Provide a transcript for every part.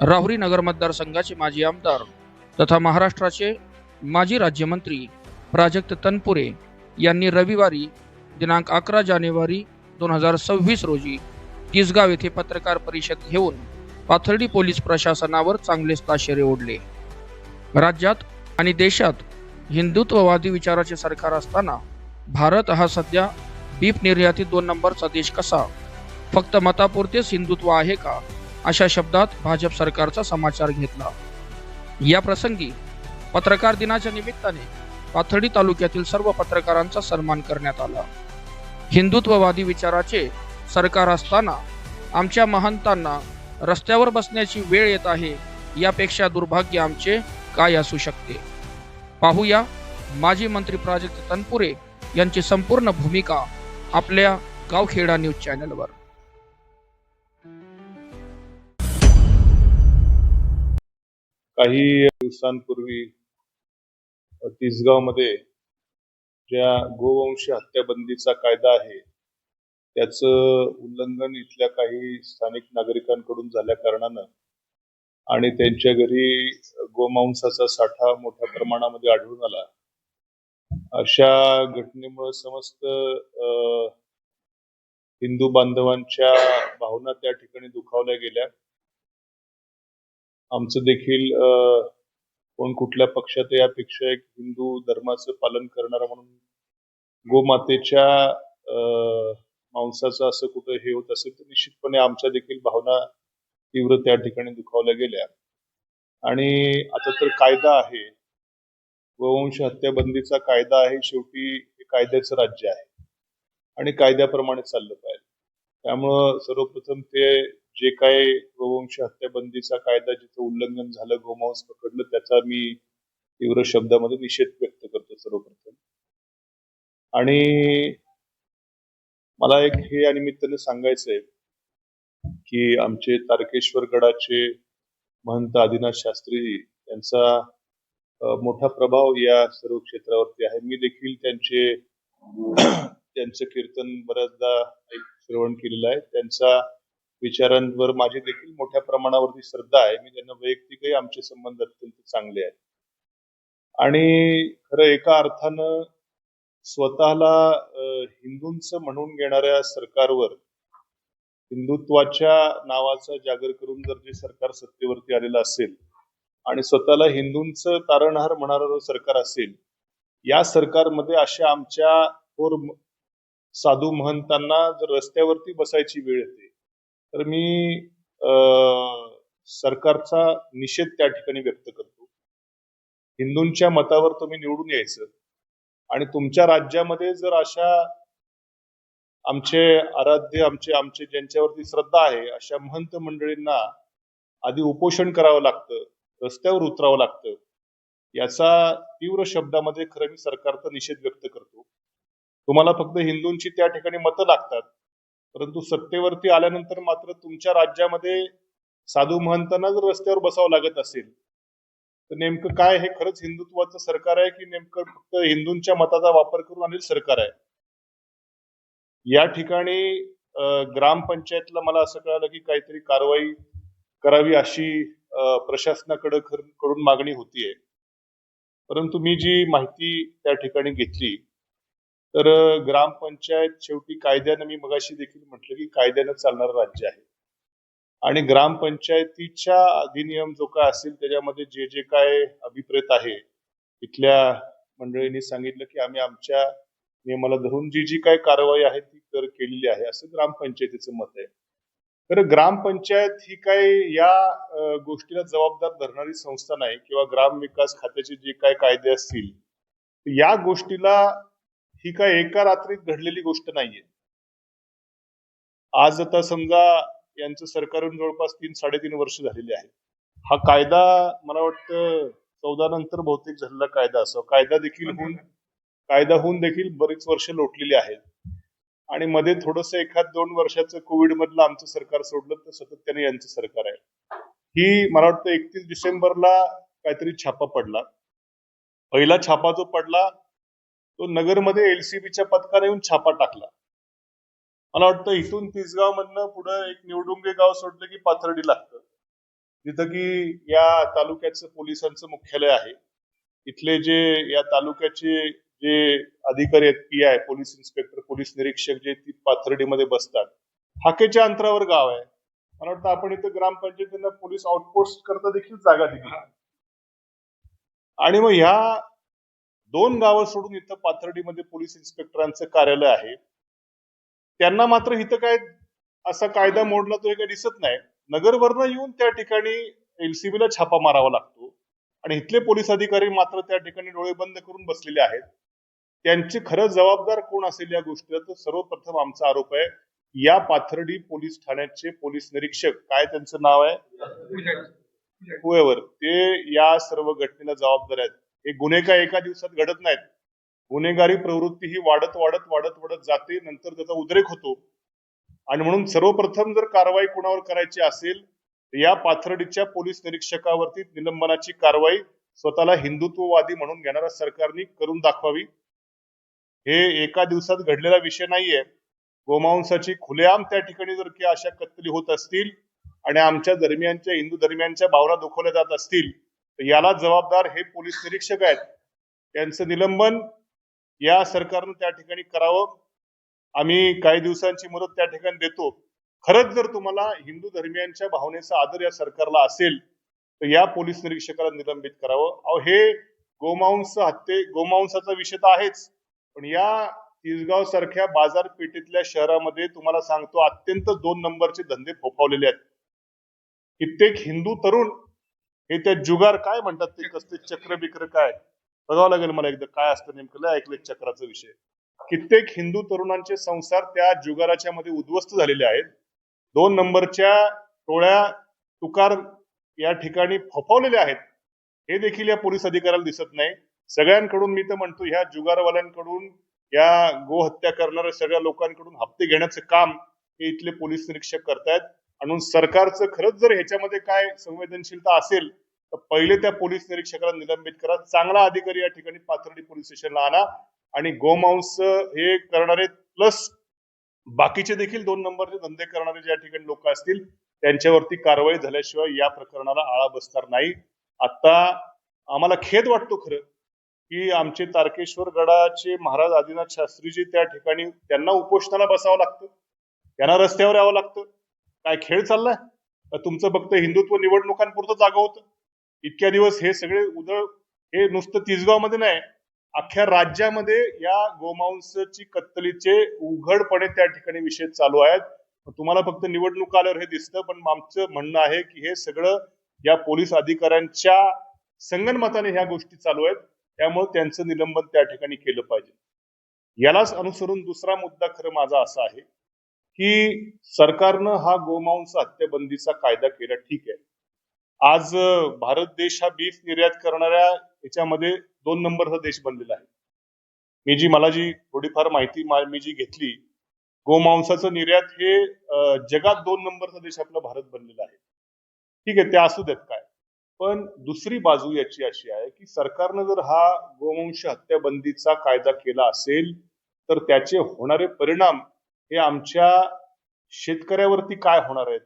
राहुरी नगर मतदारसंघाचे माजी आमदार तथा महाराष्ट्राचे माजी राज्यमंत्री प्राजक्त तनपुरे यांनी रविवारी दिनांक अकरा जानेवारी दोन हजार सव्वीस रोजी तिसगाव येथे पत्रकार परिषद घेऊन पाथर्डी पोलीस प्रशासनावर चांगलेच ताशेरे ओढले. राज्यात आणि देशात हिंदुत्ववादी विचाराचे सरकार असताना भारत हा सध्या बीफ निर्यातीत दोन नंबरचा देश कसा? फक्त मतापुरतेच हिंदुत्व आहे का? अशा शब्दात भाजप सरकारचा समाचार घेतला. या प्रसंगी पत्रकार दिनाच्या निमित्ताने पाथर्डी तालुक्यातील सर्व पत्रकारांचा सन्मान करण्यात आला. हिंदुत्ववादी विचाराचे सरकार असताना आमच्या महंतांना रस्त्यावर बसण्याची वेळ येत आहे यापेक्षा दुर्भाग्य आमचे काय असू शकते? पाहूया माजी मंत्री प्राजक्त तनपुरे यांची संपूर्ण भूमिका आपल्या गावखेडा न्यूज चॅनलवर. काही दिवसांपूर्वी तिसगावमध्ये ज्या गोवंश हत्याबंदीचा कायदा आहे त्याचं उल्लंघन इथल्या काही स्थानिक नागरिकांकडून झाल्या कारणानं आणि त्यांच्या घरी गोमांसाचा साठा मोठ्या प्रमाणामध्ये आढळून आला. अशा घटनेमुळे समस्त अं, हिंदू बांधवांच्या भावना त्या ठिकाणी दुखावल्या गेल्या. आमचं देखील कोण कुठल्या पक्षात यापेक्षा एक हिंदू धर्माचं पालन करणारा म्हणून गोमातेच्या अ, मांसाचं असं कुठं हे होत असेल तर निश्चितपणे आमच्या देखील भावना तीव्र त्या ठिकाणी दुखावल्या गेल्या. आणि आता तर कायदा आहे. गोवंश हत्याबंदीचा कायदा आहे शेवटी हे कायद्याचं राज्य आहे. आणि कायद्याप्रमाणे चाललं पाहिजे. त्यामुळं सर्वप्रथम ते जे काय गोवंश हत्याबंदीचा कायदा जिथं उल्लंघन झालं गोमांस पकडलं त्याचा मी तीव्र शब्दामध्ये निषेध व्यक्त करतो सर्वप्रथम. आणि मला एक हे या निमित्ताने सांगायचंय की आमचे तारकेश्वर गडाचे महंत आदिनाथ शास्त्री यांचा मोठा प्रभाव या सर्व क्षेत्रावरती आहे. मी देखील त्यांचे त्यांचं कीर्तन बऱ्याचदा श्रवण केलेलं आहे. त्यांचा विचारांवर माझी देखील मोठ्या प्रमाणावरती श्रद्धा आहे. मी त्यांना वैयक्तिकही आमचे संबंध अत्यंत चांगले आहेत. आणि खरं एका अर्थानं स्वतःला हिंदूंच म्हणून घेणाऱ्या सरकारवर हिंदुत्वाच्या नावाचा जागर करून जर जे सरकार सत्तेवरती आलेलं असेल आणि स्वतःला हिंदूंच तारणहार म्हणणारं सरकार असेल या सरकारमध्ये अशा आमच्या थोर साधू महंतांना जर रस्त्यावरती बसायची वेळ येते तर मी अं, सरकारचा निषेध त्या ठिकाणी व्यक्त करतो. हिंदूंच्या मतावर तुम्ही निवडून यायचं आणि तुमच्या राज्यामध्ये जर अशा आमचे आराध्य आमचे आमचे ज्यांच्यावरती श्रद्धा आहे अशा महंत मंडळींना आधी उपोषण करावं लागतं रस्त्यावर उतरावं लागतं याचा तीव्र शब्दामध्ये खरं मी सरकारचा निषेध व्यक्त करतो. तुम्हाला फक्त हिंदूंची त्या ठिकाणी मतं लागतात. परंतु सत्तेवरती आल्यानंतर मात्र तुमच्या राज्यामध्ये साधू महंतांना जर रस्त्यावर बसावं लागत असेल तर नेमकं काय हे खरंच हिंदुत्वाचं सरकार आहे की नेमकं फक्त हिंदूंच्या मताचा वापर करून आणि सरकार आहे? या ठिकाणी ग्रामपंचायतला मला असं कळालं की काहीतरी कारवाई करावी अशी प्रशासनाकडे खर- कडून मागणी होतीये. परंतु मी जी माहिती त्या ठिकाणी घेतली तर ग्रामपंचायत शेवटी कायद्यानं मी मगाशी देखील म्हटलं की कायद्यानं चालणारं राज्य आहे. आणि ग्रामपंचायतीच्या अधिनियम जो काय असेल त्याच्यामध्ये जे जे काय अभिप्रेत आहे तिथल्या मंडळींनी सांगितलं की आम्ही आमच्या नियमाला धरून जी जी काय कारवाई आहे ती कर केलेली आहे असं ग्रामपंचायतीचं मत आहे. तर ग्रामपंचायत ही काय या गोष्टीला जबाबदार धरणारी संस्था नाही किंवा ग्राम विकास खात्याचे जे काय कायदे असतील या गोष्टीला ही काय एका रात्रीत घडलेली गोष्ट नाहीये. आज आता समजा यांचं सरकारून जवळपास तीन साडेतीन वर्ष झालेली आहे हा कायदा मला वाटतं चौदा नंतर बहुतेक झालेला कायदा असो कायदा देखील होऊन कायदा होऊन देखील बरीच वर्ष लोटलेली आहेत. आणि मध्ये थोडस एखाद दोन वर्षाचं कोविड मधलं आमचं सरकार सोडलं तर सातत्याने यांचं सरकार आहे. ही मला वाटतं एकतीस डिसेंबरला काहीतरी छापा पडला. पहिला छापा जो पडला तो नगरमध्ये एलसीबीच्या पथकाने येऊन छापा टाकला. मला वाटतं इथून तिसगाव मधनं पुढे एक निवडुंगे गाव सोडलं की पाथर्डी लागतं. जिथं की या तालुक्याचं पोलिसांचं मुख्यालय आहे. इथले जे या तालुक्याचे जे अधिकारी आहेत P I police inspector police निरीक्षक जे ती पाथर्डीमध्ये बसतात हाकेच्या अंतरावर गाव आहे. मला वाटतं आपण इथं ग्रामपंचायतींना पोलीस आउटपोस्ट करता देखील जागा दिली. आणि मग ह्या दोन गावं सोडून इथं पाथर्डीमध्ये पोलीस इन्स्पेक्टरांचं कार्यालय आहे. त्यांना मात्र इथं काय असा कायदा मोडला तो हे काही दिसत नाही. नगरवरनं येऊन त्या ठिकाणी एलसीबीला छापा मारावा लागतो. आणि इथले पोलीस अधिकारी मात्र त्या ठिकाणी डोळे बंद करून बसलेले आहेत. त्यांचे खरं जबाबदार कोण असेल या गोष्टीला तर सर्वप्रथम आमचा आरोप आहे या पाथर्डी पोलीस ठाण्याचे पोलीस निरीक्षक. काय त्यांचं नाव आहे? ते या सर्व घटनेला जबाबदार आहेत. हे गुन्हे काय एका दिवसात घडत नाहीत. गुन्हेगारी प्रवृत्ती ही वाढत वाढत वाढत वाढत जाते. नंतर त्याचा उद्रेक होतो. आणि म्हणून सर्वप्रथम जर कारवाई कुणावर करायची असेल तर या पाथर्डीच्या पोलीस निरीक्षकावरती निलंबनाची कारवाई स्वतःला हिंदुत्ववादी म्हणून घेणाऱ्या सरकारने करून दाखवावी. हे एका दिवसात घडलेला विषय नाहीये. गोमांसाची खुलेआम त्या ठिकाणी जर की अशा कत्तली होत असतील आणि आमच्या दरम्यानच्या हिंदू दरम्यानच्या भावना दुखवल्या जात असतील याला जबाबदार हे पोलीस निरीक्षक आहेत. त्यांचं निलंबन या सरकारनं त्या ठिकाणी करावं. आम्ही काही दिवसांची मदत त्या ठिकाणी देतो. खरंच जर तुम्हाला हिंदू धर्मियांच्या भावनेचा आदर या सरकारला असेल तर या पोलीस निरीक्षकाला निलंबित करावं. अहो हे गोमांस हत्ये गोमांसाचा विषय तर आहेच. पण या तिसगाव सारख्या बाजारपेठेतल्या शहरामध्ये तुम्हाला सांगतो अत्यंत दोन नंबरचे धंदे फोफावलेले आहेत. कित्येक हिंदू तरुण हे त्या जुगार काय म्हणतात ते कसले चक्र बिक्र काय? बघावं लागेल मला एकदा काय असतं नेमकं. ऐकले ऐकलं चक्राचा विषय. कित्येक हिंदू तरुणांचे संसार त्या जुगाराच्या मध्ये उद्ध्वस्त झालेले आहेत. दोन नंबरच्या टोळ्या तुकार या ठिकाणी फफवलेल्या आहेत. हे देखील या पोलीस अधिकाऱ्याला दिसत नाही. सगळ्यांकडून मी तर म्हणतो ह्या जुगारवाल्यांकडून या गोहत्या करणाऱ्या सगळ्या लोकांकडून हप्ते घेण्याचं काम हे इथले पोलीस निरीक्षक करतायत. आणि सरकारचं खरंच जर ह्याच्यामध्ये काय संवेदनशीलता असेल तर पहिले त्या पोलीस निरीक्षकाला निलंबित करा. चांगला अधिकारी या ठिकाणी पाथर्डी पोलीस स्टेशनला आणा. आणि गोमांस हे करणारे प्लस बाकीचे देखील दोन नंबरचे धंदे करणारे ज्या ठिकाणी लोक असतील त्यांच्यावरती कारवाई झाल्याशिवाय या प्रकरणाला आळा बसणार नाही. आता आम्हाला खेद वाटतो खरं की आमचे तारकेश्वर गडाचे महाराज आदिनाथ शास्त्रीजी त्या ठिकाणी त्यांना उपोषणाला बसावं लागतं. त्यांना रस्त्यावर यावं लागतं. काय खेळ चाललाय? तुमचं फक्त हिंदुत्व निवडणुकांपुरतं जागा होतं? इतक्या दिवस हे सगळे उदळ हे नुसतं तिसगावमध्ये नाही अख्ख्या राज्यामध्ये या गोमांसची कत्तलीचे उघडपणे त्या ठिकाणी विषय चालू आहेत. तुम्हाला फक्त निवडणूक आल्यावर हे दिसतं पण आमचं म्हणणं आहे की हे सगळं या पोलीस अधिकाऱ्यांच्या संगणमताने ह्या गोष्टी चालू आहेत. त्यामुळे त्यांचं निलंबन त्या ठिकाणी केलं पाहिजे. यालाच अनुसरून दुसरा मुद्दा खरं माझा असा आहे की सरकारनं हा गोमांस हत्याबंदीचा कायदा केला ठीक आहे. आज भारत देश हा बीफ निर्यात करणाऱ्या याच्यामध्ये दोन नंबरचा देश बनलेला आहे. मी जी मला जी थोडीफार माहिती मी जी घेतली गोमांसाचं निर्यात हे जगात दोन नंबरचा देश आपला भारत बनलेला आहे. ठीक आहे ते असू देत काय. पण दुसरी बाजू याची अशी आहे की सरकारनं जर हा गोवंश हत्याबंदीचा कायदा केला असेल तर त्याचे होणारे परिणाम हे आमच्या शेतकऱ्यावरती काय होणार आहेत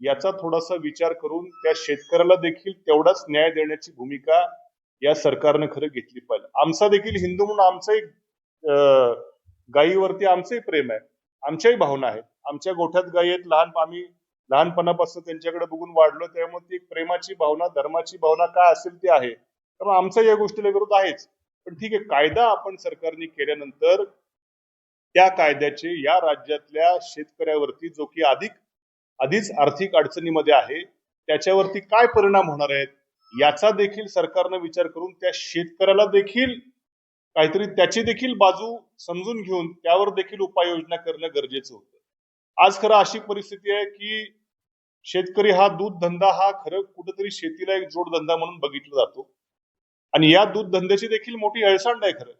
याचा थोडासा विचार करून त्या शेतकऱ्याला देखील तेवढाच न्याय देण्याची भूमिका या सरकारनं खरं घेतली पाहिजे. आमचा देखील हिंदू म्हणून आमचंही गायीवरती आमचंही प्रेम आहे आमच्याही भावना आहेत आमच्या गोठ्यात गायी आहेत लहान आम्ही लहानपणापासून त्यांच्याकडे बघून वाढलो त्यामुळे ती प्रेमाची भावना धर्माची भावना काय असेल ती आहे. त्यामुळे आमचा या गोष्टीला विरोध आहेच. पण ठीक आहे कायदा आपण सरकारने केल्यानंतर त्या कायद्याचे या राज्यातल्या शेतकऱ्यावरती जो की अधिक आधीच आर्थिक अडचणीमध्ये आहे त्याच्यावरती काय परिणाम होणार आहेत याचा देखील सरकारनं विचार करून त्या शेतकऱ्याला देखील काहीतरी त्याची देखील बाजू समजून घेऊन त्यावर देखील उपाययोजना करणं गरजेचं होतं. आज खरं अशी परिस्थिती आहे की शेतकरी हा दूध धंदा हा खरं कुठेतरी शेतीला एक जोडधंदा म्हणून बघितला जातो. आणि या दूध धंद्याची देखील मोठी अळसांड आहे खरं.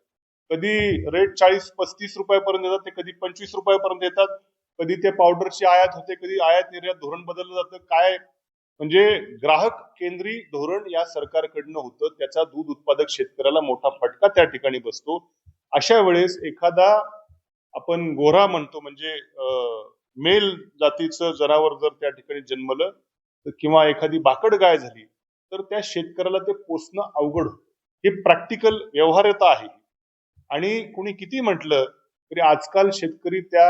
कधी रेट चाळीस पस्तीस रुपयापर्यंत येतात ते कधी पंचवीस रुपयापर्यंत येतात कधी ते पावडरची आयात होते कधी आयात निर्यात धोरण बदललं जातं. काय म्हणजे ग्राहक केंद्री धोरण या सरकारकडनं होतं त्याचा दूध उत्पादक शेतकऱ्याला मोठा फटका त्या ठिकाणी बसतो. अशा वेळेस एखादा आपण गोरा म्हणतो म्हणजे मेल जातीचं जनावर जर त्या ठिकाणी जन्मलं किंवा एखादी बाकड गाय झाली तर त्या शेतकऱ्याला ते पोचणं अवघड. हे प्रॅक्टिकल व्यवहार्यता आहे. आणि कुणी किती म्हटलं तरी आजकाल शेतकरी त्या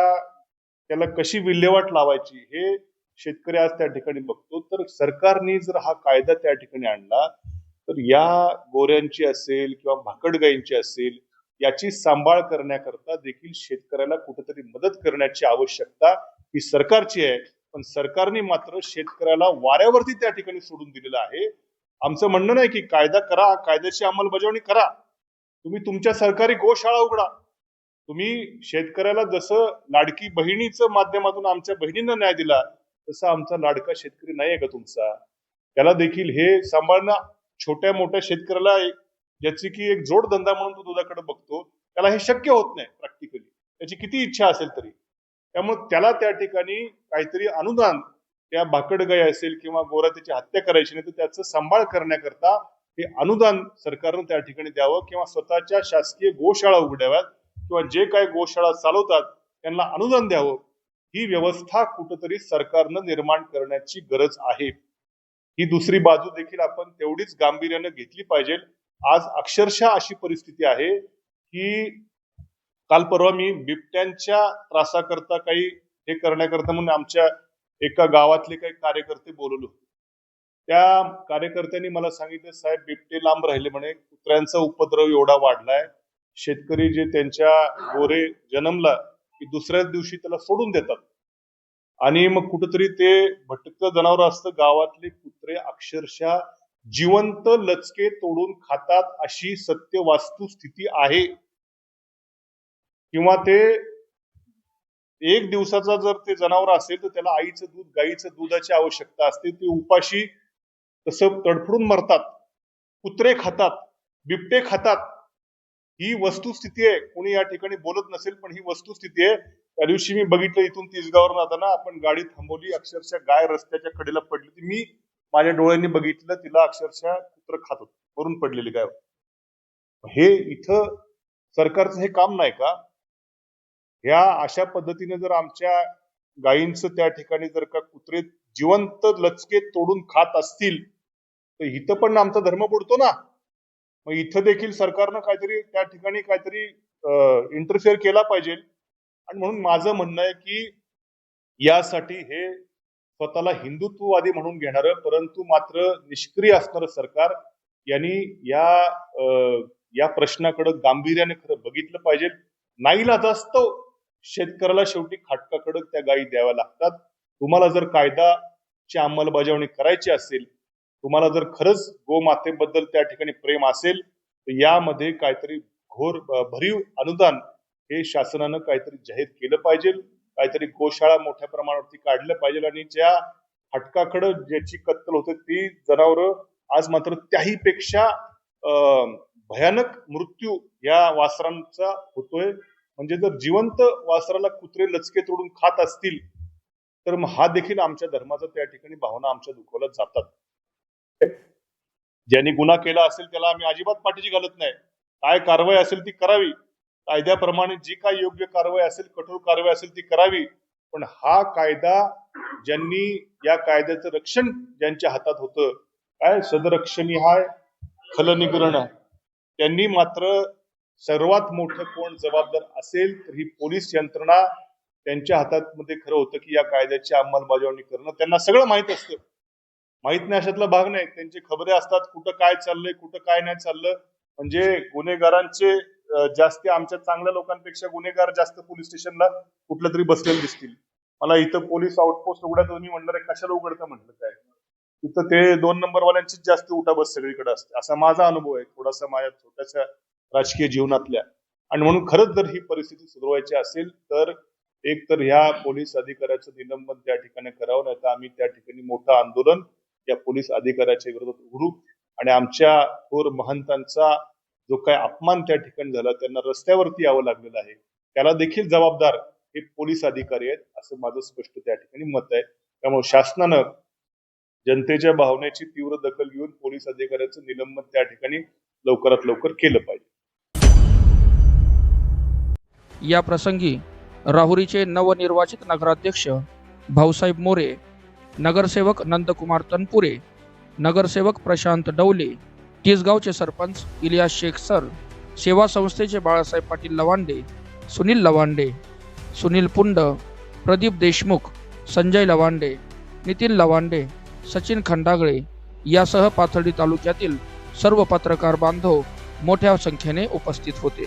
त्याला कशी विल्हेवाट लावायची हे शेतकरी आज त्या ठिकाणी बघतो. तर सरकारने जर हा कायदा त्या ठिकाणी आणला तर या गोऱ्यांची असेल किंवा भाकडगाईंची असेल याची सांभाळ करण्याकरता देखील शेतकऱ्याला कुठेतरी मदत करण्याची आवश्यकता ही सरकारची आहे. पण सरकारने मात्र शेतकऱ्याला वाऱ्यावरती त्या ठिकाणी सोडून दिलेलं आहे. आमचं म्हणणं नाही की कायदा करा कायद्याची अंमलबजावणी करा. तुम्ही तुमच्या सरकारी गोशाळा उघडा. तुम्ही शेतकऱ्याला जसं लाडकी बहिणीचं माध्यमातून आमच्या बहिणींना न्याय दिला तसा आमचा लाडका शेतकरी नाही आहे का तुमचा? त्याला देखील हे सांभाळणं छोट्या मोठ्या शेतकऱ्याला ज्याची की एक जोडधंदा म्हणून तो दुधाकडे बघतो त्याला हे शक्य होत नाही प्रॅक्टिकली त्याची किती इच्छा असेल तरी. त्यामुळे त्याला त्या ठिकाणी काहीतरी अनुदान त्या भाकडगाई असेल किंवा गोरा त्याची हत्या करायची नाही तर त्याचं सांभाळ करण्याकरता हे अनुदान सरकारनं त्या ठिकाणी द्यावं किंवा स्वतःच्या शासकीय गोशाळा उघडाव्यात किंवा जे काही गोशाळा चालवतात त्यांना अनुदान द्यावं ही व्यवस्था कुठंतरी सरकारनं निर्माण करण्याची गरज आहे. ही दुसरी बाजू देखील आपण तेवढीच गांभीर्यानं घेतली पाहिजे. आज अक्षरशः अशी परिस्थिती आहे की काल परवा मी बिबट्यांच्या त्रासाकरता काही हे करण्याकरता म्हणून आमच्या एका गावातले काही कार्यकर्ते बोलवलो त्या कार्यकर्त्यांनी मला सांगितलं साहेब बिबटे लांब राहिले म्हणे. कुत्र्यांचा उपद्रव एवढा वाढलाय. शेतकरी जे त्यांच्या गोरे जन्मला की दुसऱ्याच दिवशी त्याला सोडून देतात. आणि मग कुठंतरी ते भटकं जनावर असतं. गावातले कुत्रे अक्षरशः जिवंत लचके तोडून खातात अशी सत्य वास्तुस्थिती आहे. किंवा ते एक दिवसाचा जर ते जनावर असेल तर त्याला आईचं दूध गाईचं दुधाची आवश्यकता असते. ते उपाशी तसं तडफडून मरतात कुत्रे खातात बिबटे खातात. ही वस्तुस्थिती आहे. कोणी या ठिकाणी बोलत नसेल पण ही वस्तुस्थिती आहे. त्या दिवशी मी बघितलं इथून तिसगावरून जाताना आपण गाडी थांबवली. अक्षरशः गाय रस्त्याच्या कडेला पडली ती मी माझ्या डोळ्यांनी बघितलं तिला अक्षरशः कुत्र खात होत. वरून पडलेली गाय हे इथं सरकारचं हे काम नाही का? ह्या अशा पद्धतीने जर आमच्या गायींचं त्या ठिकाणी जर का कुत्रे जिवंत लचके तोडून खात असतील तर इथं पण आमचा धर्म बुडतो ना. मग इथं देखील सरकारनं काहीतरी त्या ठिकाणी काहीतरी इंटरफेअर केला पाहिजे. आणि म्हणून माझं म्हणणं आहे की यासाठी हे स्वतःला हिंदुत्ववादी म्हणून घेणारं परंतु मात्र निष्क्रिय असणारं सरकार यांनी या अं, या प्रश्नाकडे गांभीर्याने खरं बघितलं पाहिजे. नाईलाजास्तव शेतकऱ्याला शेवटी खाटकाकडे त्या गायी द्याव्या लागतात. तुम्हाला जर कायदाची अंमलबजावणी करायची असेल तुम्हाला जर खरंच गोमातेबद्दल त्या ठिकाणी प्रेम असेल तर यामध्ये काहीतरी घोर भरीव अनुदान हे शासनानं काहीतरी जाहीर केलं पाहिजे. काहीतरी गोशाळा मोठ्या प्रमाणावरती काढलं पाहिजे आणि ज्या हटकाकडं ज्याची कत्तल होते ती जनावरं आज मात्र त्याही पेक्षा अं, भयानक मृत्यू या वासरांचा होतोय. म्हणजे जर जिवंत वासराला कुत्रे लचके तोडून खात असतील तर मग हा देखील आमच्या धर्माचा त्या ठिकाणी भावना आमच्या दुखवल्या जातात. ज्यांनी गुन्हा केला असेल त्याला आम्ही अजिबात पाठीची घालत नाही. काय कारवाई असेल ती करावी. कायद्याप्रमाणे जी काय योग्य कारवाई असेल कठोर कारवाई असेल ती करावी. पण हा कायदा ज्यांनी या कायद्याचं रक्षण ज्यांच्या हातात होतं काय सदरक्षणी हाय खलनिग्रहण त्यांनी मात्र सर्वात मोठं कोण जबाबदार असेल तर ही पोलीस यंत्रणा त्यांच्या हातात मध्ये खरं होतं की या कायद्याची अंमलबजावणी करणं. त्यांना सगळं माहीत असतं. माहीत नाही अशातला भाग नाही. त्यांचे खबरे असतात कुठं काय चाललंय कुठं काय नाही चाललं. म्हणजे गुन्हेगारांचे जास्त जास्ती आमच्या चांगल्या लोकांपेक्षा गुन्हेगार जास्त पोलीस स्टेशनला कुठलं तरी बसलेले दिसतील. मला इथं पोलीस आउटपोस्ट उघडायचं तुम्ही म्हणलं रे कशाला उघडतं म्हटलं काय? तिथं ते दोन नंबर वाल्यांचीच जास्त उठाबस सगळीकडे असते. असा माझा अनुभव आहे थोडासा माझ्या छोट्याशा राजकीय जीवनातल्या. आणि म्हणून खरंच जर ही परिस्थिती सुधारवायची असेल तर एक तर ह्या पोलीस अधिकाऱ्याचं निलंबन त्या ठिकाणी करावं नाही तर आम्ही त्या ठिकाणी मोठं आंदोलन या पोलीस अधिकाऱ्याच्या विरोधात उघडू आणि आमच्या थोर महंतांचा जो काय अपमान त्या ठिकाणी झाला त्यांना रस्त्यावरती यावं लागलेलं आहे. त्याला देखील जबाबदार हे पोलीस अधिकारी आहेत असं माझं स्पष्ट त्या ठिकाणी मत आहे. त्यामुळे शासनानं जनतेच्या भावनेची तीव्र दखल घेऊन पोलीस अधिकाऱ्याचं निलंबन त्या ठिकाणी लवकरात लवकर केलं पाहिजे. या प्रसंगी राहुरीचे नवनिर्वाचित नगराध्यक्ष भाऊसाहेब मोरे नगरसेवक नंदकुमार तनपुरे नगरसेवक प्रशांत डवले तिसगावचे सरपंच इलियास शेख सर सेवा संस्थेचे बाळासाहेब पाटील लवांडे सुनील लवांडे सुनील पुंड प्रदीप देशमुख संजय लवांडे नितीन लवांडे सचिन खंडागळे यासह पाथर्डी तालुक्यातील सर्व पत्रकार बांधव मोठ्या संख्येने उपस्थित होते.